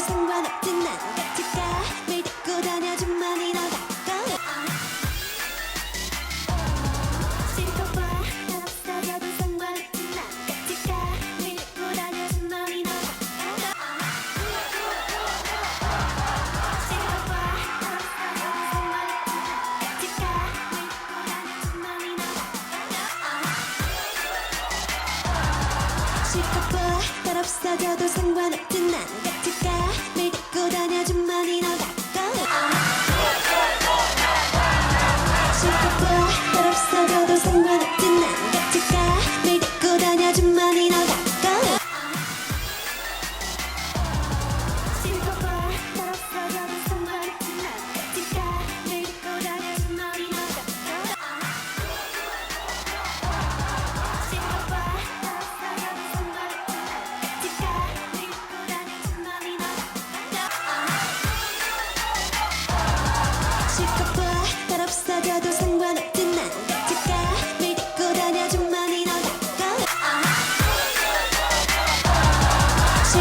상관없든 난 같을까 매일 같고 싫어봐 난 같을까 매일 데리고 다녀주만이 너 같고 싫어봐 난 없어져도 봐날 없어져도 상관없든 난 같을까? 매일 데리고 다녀주만이 너같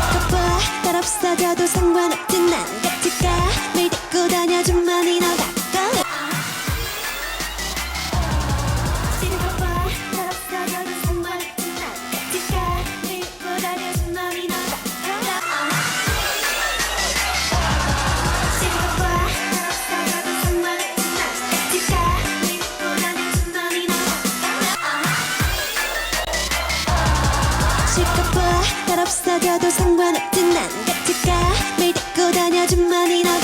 싫어봐. 날 없어져도 상관없든 난 같을까? 날 데리고 다녀주만이 너 같고 잘 없어져도 상관없진 난 같을까 매일 데리고 다녀주만이 너가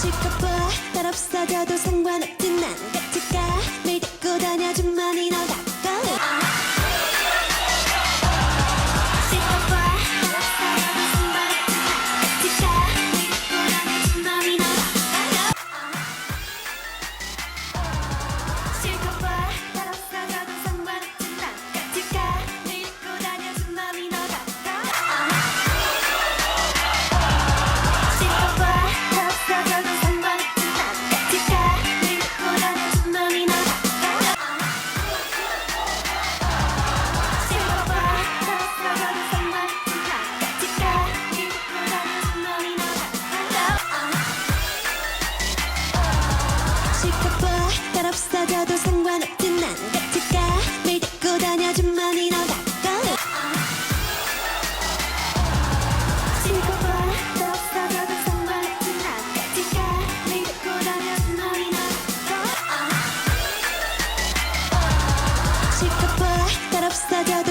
실컷 봐잘 없어져도 상관없 찾아